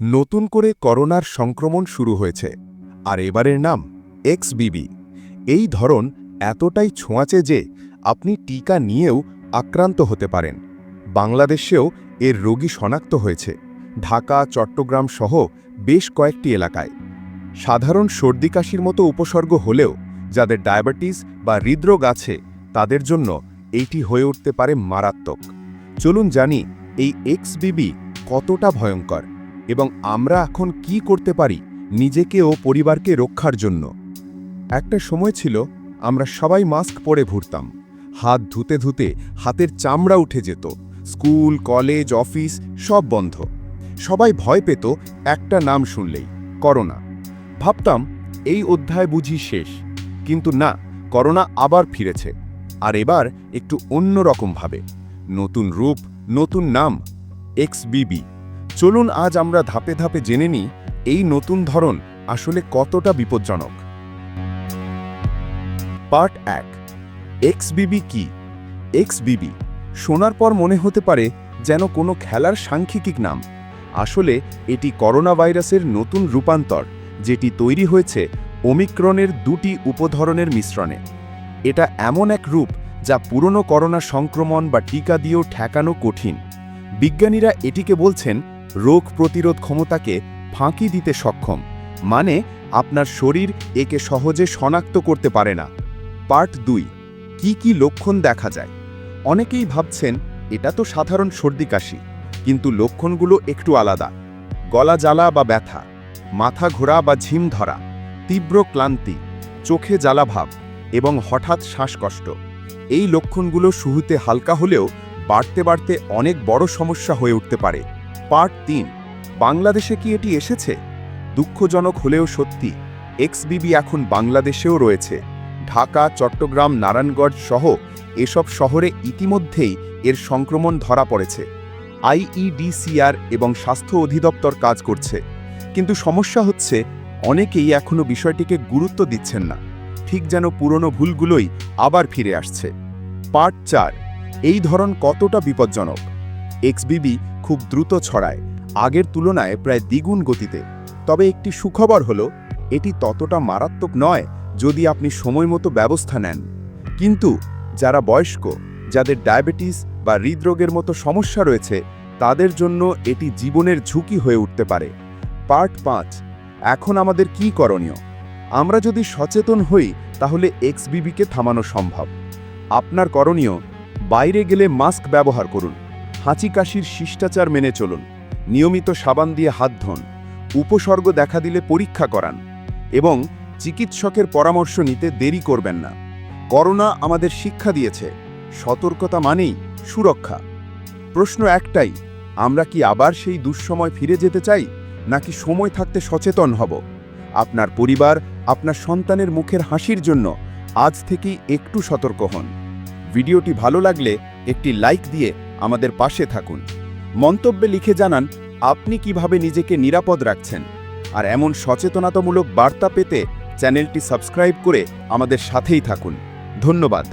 নতুন করে করোনার সংক্রমণ শুরু হয়েছে, আর এবারের নাম এক্সবিবি এই ধরন এতটাই ছোঁয়াচে যে আপনি টিকা নিয়েও আক্রান্ত হতে পারেন। বাংলাদেশেও এর রোগী শনাক্ত হয়েছে। ঢাকা, চট্টগ্রাম সহ বেশ কয়েকটি এলাকায়। সাধারণ সর্দি কাশির মতো উপসর্গ হলেও যাদের ডায়াবেটিস বা হৃদরোগ আছে, তাদের জন্য এইটি হয়ে উঠতে পারে মারাত্মক। চলুন জানি এই এক্সবিবি কতটা ভয়ঙ্কর। এবং আমরা এখন কি করতে পারি নিজেকে ও পরিবারকে রক্ষার জন্য। একটা সময় ছিল, আমরা সবাই মাস্ক পরে ঘুরতাম। হাত ধুতে ধুতে হাতের চামড়া উঠে যেত। স্কুল, কলেজ, অফিস সব বন্ধ। সবাই ভয় পেত একটা নাম শুনলেই, করোনা। ভাবতাম, এই অধ্যায় বুঝি শেষ। কিন্তু না, করোনা আবার ফিরেছে। আর এবার একটু অন্যরকমভাবে নতুন রূপ, নতুন নাম এক্সবিবি চলুন আজ আমরা ধাপে ধাপে জেনে নিই এই নতুন ধরন আসলে কতটা বিপজ্জনক। পার্ট এক এক্সবিবি কি? এক্সবিবি শোনার পর মনে হতে পারে যেন কোনো খেলার সাংখ্যিক নাম। আসলে এটি করোনা ভাইরাসের নতুন রূপান্তর, যেটি তৈরি হয়েছে ওমিক্রনের দুটি উপধরনের মিশ্রণে। এটা এমন এক রূপ যা পুরনো করোনা সংক্রমণ বা টিকা দিয়েও ঠেকানো কঠিন। বিজ্ঞানীরা এটিকে বলছেন রোগ প্রতিরোধ ক্ষমতাকে ফাঁকি দিতে সক্ষম মানে আপনার শরীর একে সহজে শনাক্ত করতে পারে না। পার্ট দুই, কি কি লক্ষণ দেখা যায়? অনেকেই ভাবছেন, এটা তো সাধারণ সর্দি কাশি, কিন্তু লক্ষণগুলো একটু আলাদা। গলা জ্বালা বা ব্যথা, মাথা ঘোরা বা ঝিম ধরা, তীব্র ক্লান্তি, চোখে জ্বালাভাব এবং হঠাৎ শ্বাসকষ্ট। এই লক্ষণগুলো শুরুতে হালকা হলেও বাড়তে বাড়তে অনেক বড় সমস্যা হয়ে উঠতে পারে। পার্ট তিন। বাংলাদেশে কি এটি এসেছে? দুঃখজনক হলেও সত্যি, এক্সবিবি এখন বাংলাদেশেও রয়েছে। ঢাকা, চট্টগ্রাম নারায়ণগঞ্জ সহ এসব শহরে ইতিমধ্যেই এর সংক্রমণ ধরা পড়েছে। আইইডিসিআর এবং স্বাস্থ্য অধিদপ্তর কাজ করছে। কিন্তু সমস্যা হচ্ছে, অনেকেই এখনও বিষয়টিকে গুরুত্ব দিচ্ছেন না। ঠিক যেন পুরনো ভুলগুলোই আবার ফিরে আসছে। পার্ট চার, এই ধরন কতটা বিপজ্জনক? এক্সবিবি খুব দ্রুত ছড়ায়, আগের তুলনায় প্রায় দ্বিগুণ গতিতে। তবে একটি সুখবর হলো, এটি ততটা মারাত্মক নয় যদি আপনি সময় মতো ব্যবস্থা নেন। কিন্তু যারা বয়স্ক, যাদের ডায়াবেটিস বা হৃদরোগের মতো সমস্যা রয়েছে, তাদের জন্য এটি জীবনের ঝুঁকি হয়ে উঠতে পারে। পার্ট পাঁচ, এখন আমাদের কি করণীয়? আমরা যদি সচেতন হই, তাহলে এক্সবিবিকে থামানো সম্ভব। আপনার করণীয়, বাইরে গেলে মাস্ক ব্যবহার করুন। হাঁচি কাশির শিষ্টাচার মেনে চলুন। নিয়মিত সাবান দিয়ে হাত ধোন। উপসর্গ দেখা দিলে পরীক্ষা করান। এবং চিকিৎসকের পরামর্শ নিতে দেরি করবেন না। করোনা আমাদের শিক্ষা দিয়েছে। সতর্কতা মানেই সুরক্ষা। প্রশ্ন একটাই, আমরা কি আবার সেই দুঃসময় ফিরে যেতে চাই? নাকি সময় থাকতে সচেতন হব? আপনার পরিবার, আপনার সন্তানের মুখের হাসির জন্য আজ থেকেই একটু সতর্ক হন। ভিডিওটি ভালো লাগলে একটি লাইক দিয়ে আমাদের পাশে থাকুন। মন্তব্যে লিখে জানান, আপনি কীভাবে নিজেকে নিরাপদ রাখছেন? আর এমন সচেতনতামূলক বার্তা পেতে চ্যানেলটি সাবস্ক্রাইব করে আমাদের সাথেই থাকুন। ধন্যবাদ।